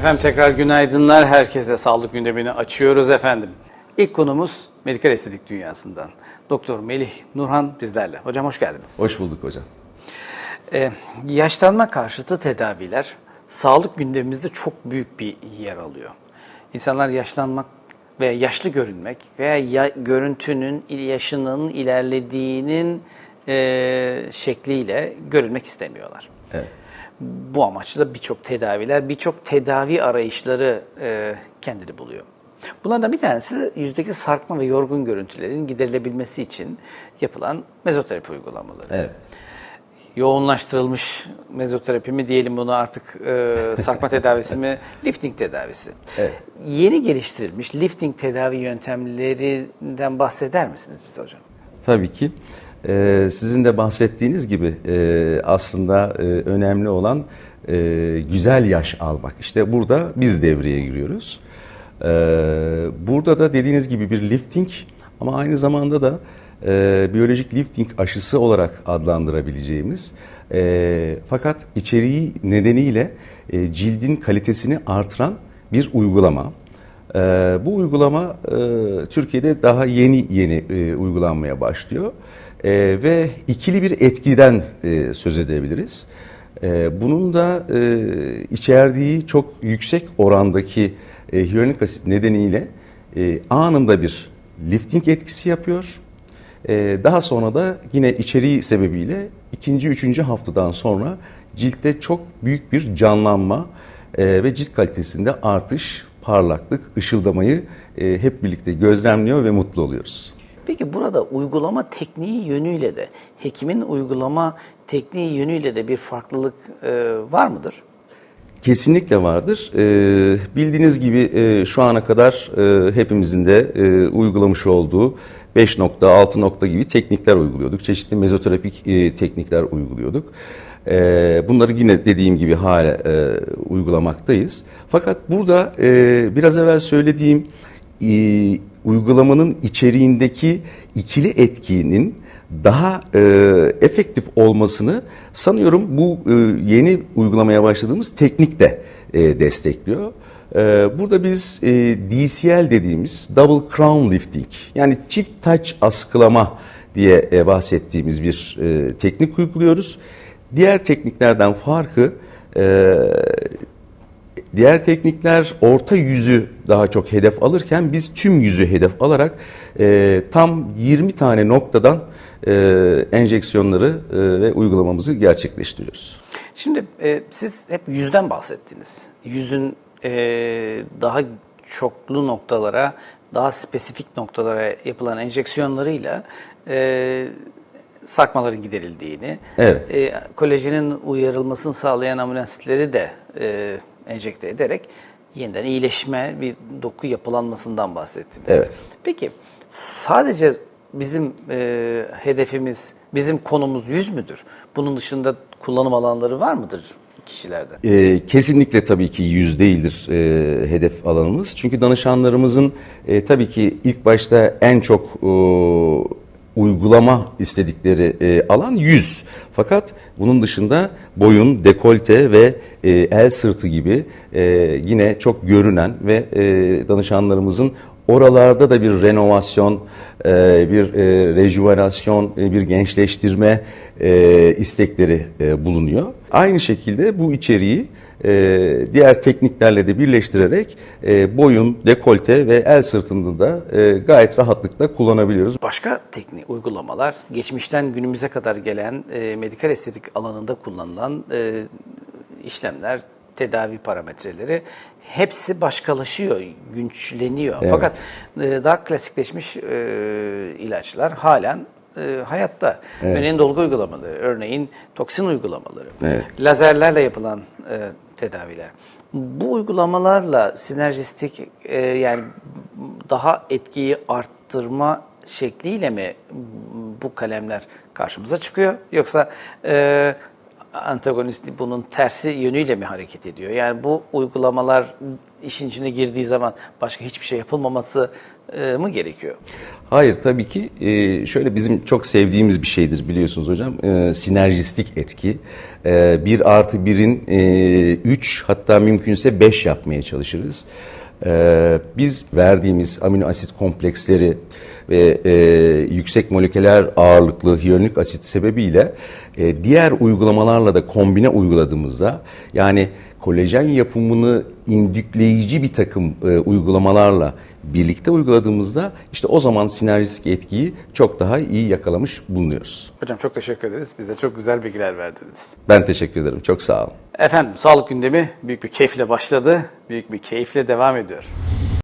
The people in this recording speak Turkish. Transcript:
Efendim tekrar günaydınlar. Herkese sağlık gündemini açıyoruz efendim. İlk konumuz medikal estetik dünyasından. Doktor Melih Nurhan bizlerle. Hocam hoş geldiniz. Hoş bulduk hocam. Ee, yaşlanma karşıtı tedaviler sağlık gündemimizde çok büyük bir yer alıyor. İnsanlar yaşlanmak ve yaşlı görünmek veya ya- görüntünün yaşının ilerlediğinin e, şekliyle görülmek istemiyorlar. Evet. Bu amaçla birçok tedaviler, birçok tedavi arayışları e, kendini buluyor. Bunlardan bir tanesi yüzdeki sarkma ve yorgun görüntülerin giderilebilmesi için yapılan mezoterapi uygulamaları. Evet. Yoğunlaştırılmış mezoterapi mi diyelim bunu artık e, sarkma tedavisi mi, lifting tedavisi. Evet. Yeni geliştirilmiş lifting tedavi yöntemlerinden bahseder misiniz bize hocam? Tabii ki. Ee, sizin de bahsettiğiniz gibi e, aslında e, önemli olan e, güzel yaş almak. İşte burada biz devreye giriyoruz. Ee, burada da dediğiniz gibi bir lifting ama aynı zamanda da e, biyolojik lifting aşısı olarak adlandırabileceğimiz e, fakat içeriği nedeniyle e, cildin kalitesini artıran bir uygulama. Ee, bu uygulama e, Türkiye'de daha yeni yeni e, uygulanmaya başlıyor Ee, ve ikili bir etkiden e, söz edebiliriz. Ee, bunun da e, içerdiği çok yüksek orandaki e, hyaluronik asit nedeniyle e, anında bir lifting etkisi yapıyor. Ee, daha sonra da yine içeriği sebebiyle ikinci, üçüncü haftadan sonra ciltte çok büyük bir canlanma e, ve cilt kalitesinde artış, parlaklık, ışıldamayı e, hep birlikte gözlemliyor ve mutlu oluyoruz. Peki burada uygulama tekniği yönüyle de, hekimin uygulama tekniği yönüyle de bir farklılık e, var mıdır? Kesinlikle vardır. Ee, bildiğiniz gibi e, şu ana kadar e, hepimizin de e, uygulamış olduğu 5 nokta, 6 nokta gibi teknikler uyguluyorduk. Çeşitli mezoterapik e, teknikler uyguluyorduk. E, bunları yine dediğim gibi hala e, uygulamaktayız. Fakat burada e, biraz evvel söylediğim e, uygulamanın içeriğindeki ikili etkinin daha e, efektif olmasını sanıyorum bu e, yeni uygulamaya başladığımız teknik de e, destekliyor. E, burada biz e, DCL dediğimiz Double Crown Lifting yani çift taç askılama diye e, bahsettiğimiz bir e, teknik uyguluyoruz. Diğer tekniklerden farkı e, Diğer teknikler orta yüzü daha çok hedef alırken biz tüm yüzü hedef alarak e, tam 20 tane noktadan e, enjeksiyonları e, ve uygulamamızı gerçekleştiriyoruz. Şimdi e, siz hep yüzden bahsettiniz. Yüzün e, daha çoklu noktalara, daha spesifik noktalara yapılan enjeksiyonlarıyla e, sarkmaların giderildiğini, Evet. e, kolajenin uyarılmasını sağlayan amino asitleri de e, enjekte ederek yeniden iyileşme, bir doku yapılanmasından bahsettiniz. Evet. Peki sadece bizim e, hedefimiz, bizim konumuz yüz müdür? Bunun dışında kullanım alanları var mıdır kişilerde? E, kesinlikle tabii ki yüz değildir e, hedef alanımız. Çünkü danışanlarımızın e, tabii ki ilk başta en çok e, uygulama istedikleri e, alan yüz. Fakat bunun dışında boyun, dekolte ve e, el sırtı gibi e, yine çok görünen ve e, danışanlarımızın oralarda da bir renovasyon, e, bir e, rejuvenasyon, e, bir gençleştirme e, istekleri e, bulunuyor. Aynı şekilde bu içeriği e, diğer tekniklerle de birleştirerek e, boyun, dekolte ve el sırtında da e, gayet rahatlıkla kullanabiliyoruz. Başka teknik uygulamalar, geçmişten günümüze kadar gelen e, medikal estetik alanında kullanılan e, işlemler, tedavi parametreleri hepsi başkalaşıyor, güçleniyor. Evet. Fakat e, daha klasikleşmiş e, ilaçlar halen e, hayatta. Örneğin dolgu uygulamaları, örneğin toksin uygulamaları, Evet. lazerlerle yapılan e, tedaviler. Bu uygulamalarla sinerjistik e, yani daha etkiyi arttırma şekliyle mi bu kalemler karşımıza çıkıyor yoksa e, antagonist bunun tersi yönüyle mi hareket ediyor? Yani bu uygulamalar işin içine girdiği zaman başka hiçbir şey yapılmaması mı gerekiyor? Hayır tabii ki e, şöyle bizim çok sevdiğimiz bir şeydir biliyorsunuz hocam e, sinerjistik etki. E, 1 artı 1'in 3 hatta mümkünse 5 yapmaya çalışırız. E, biz verdiğimiz amino asit kompleksleri ve e, yüksek moleküler ağırlıklı hyaluronik asit sebebiyle e, diğer uygulamalarla da kombine uyguladığımızda yani kolajen yapımını indükleyici bir takım e, uygulamalarla birlikte uyguladığımızda işte o zaman sinerjistik etkiyi çok daha iyi yakalamış bulunuyoruz. Hocam çok teşekkür ederiz. Bize çok güzel bilgiler verdiniz. Ben teşekkür ederim. Çok sağ olun. Efendim sağlık gündemi büyük bir keyifle başladı. Büyük bir keyifle devam ediyor.